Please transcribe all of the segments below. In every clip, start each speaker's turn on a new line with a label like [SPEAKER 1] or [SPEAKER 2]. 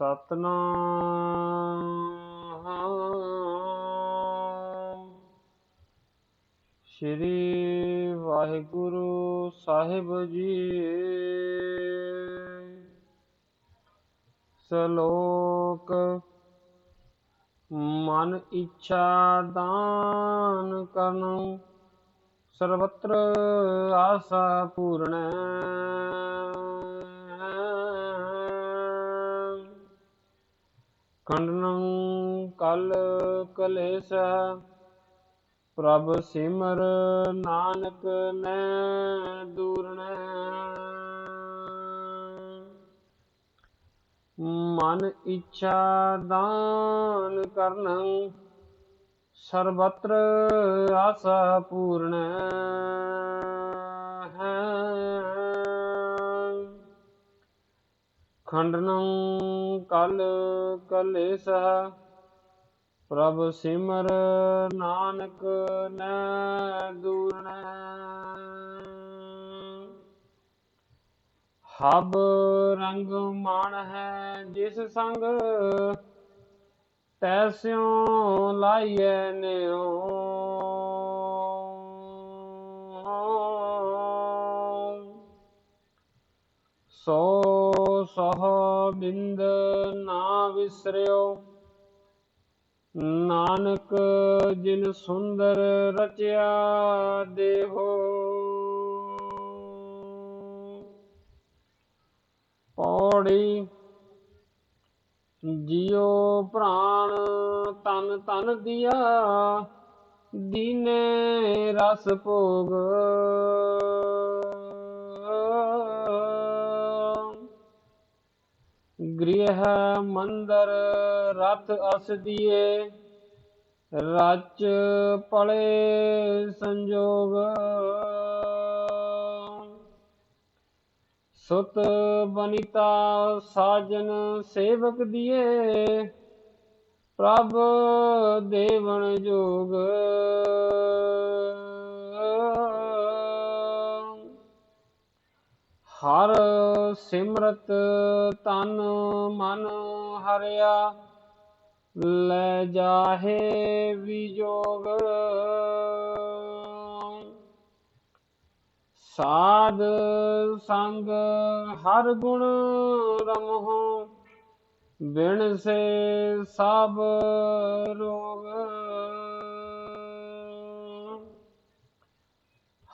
[SPEAKER 1] ਸਤਨਾਮ। ਸ੍ਰੀ ਵਾਹਿਗੁਰੂ ਸਾਹਿਬ ਜੀ। ਸ਼ਲੋਕ ਮਨ ਇੱਛਾ ਦਾਨ ਕਰਨ ਸਰਬਤਰ ਆਸਾ ਪੂਰਣੈ ਖੰਡਨੰ ਕਲ ਕਲੇਸ਼, ਪ੍ਰਭ ਸਿਮਰ ਨਾਨਕ ਨੈ ਦੂਰਣੈ ਮਨ ਇੱਛਾ ਦਾਨ ਕਰਨੰ, ਸਰਬਤਰ ਆਸਾ ਪੂਰਨ। ਖੰਡਨੰ ਕਲ ਕਲੇਸ਼ ਪ੍ਰਭ ਸਿਮਰ ਨਾਨਕ ਨੈ ਦੂਰਣ ਹਬ ਰੰਗ ਮਾਣ ਹੈ ਜਿਸ ਸੰਗ ਤੈਸਿਉ ਲਾਈਐ ਨਿਓ ਸਹ ਬਿੰਦ ਨਾ ਵਿਸਰਿਓ। ਨਾਨਕ ਜਿਨ ਸੁੰਦਰ ਰਚਿਆ ਦੇਹੋ। ਪੌੜੀ ਜਿਉ ਪ੍ਰਾਣ ਤਨ ਤਨ ਦਿਆ, ਦੀਨੇ ਰਸ ਭੋਗ। ਗ੍ਰਹ ਮੰਦਰ ਰਥ ਅਸ ਦੀਏ ਰਚ ਪਲੇ ਸੰਜੋਗ। ਸੁਤ ਬਨਿਤਾ ਸਾਜਨ ਸੇਵਕ ਦੀਏ, ਪ੍ਰਭ ਦੇਵਨ ਜੋਗ। ਹਰ ਸਿਮਰਤ ਤਨ ਮਨ ਹਰਿਆ, ਲੈ ਜਾਹੇ ਵਿਜੋਗ। ਸਾਧ ਸੰਗ ਹਰ ਗੁਣ ਰਮਹੁ, ਬਿਨ ਸੇ ਸਭ ਰੋਗ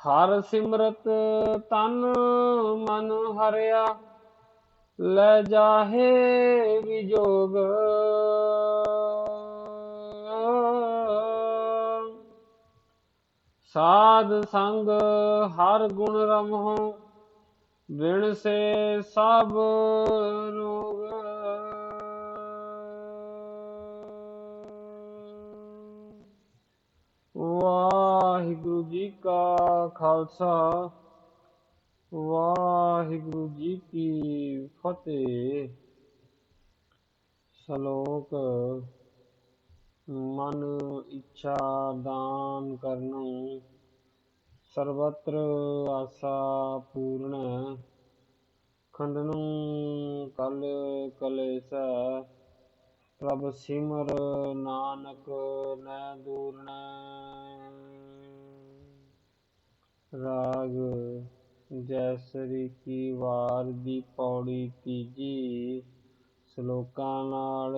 [SPEAKER 1] ਹਰ ਸਿਮਰਤ ਤਨ ਮਨ ਹਰਿਆ, ਲੈ ਜਾਹੇ ਵਿਜੋਗ। ਸਾਧ ਸੰਗ ਹਰ ਗੁਣ ਰਮਹੁ, ਬਿਨ ਸੇ ਸਭ ਰੋਗ। ਵਾਹਿਗੁਰੂ ਜੀ ਕਾ ਖਾਲਸਾ, ਵਾਹਿਗੁਰੂ ਜੀ ਕੀ ਫਤਿਹ। ਸ਼ਲੋਕ ਮਨ ਇੱਛਾ ਦਾਨ ਕਰਨੁ ਸਰਬਤਰ ਆਸਾ ਪੂਰਨ। ਖੰਡਨੁ ਕਲ ਕਲੇਸ਼, ਪ੍ਰਭ ਸਿਮਰ ਨਾਨਕ ਨੈ ਦੂਰਣ ਜੈਸਰੀ ਕੀ ਵਾਰ ਦੀ ਪੌੜੀ ਤੀਜੀ ਸ਼ਲੋਕਾਂ ਨਾਲ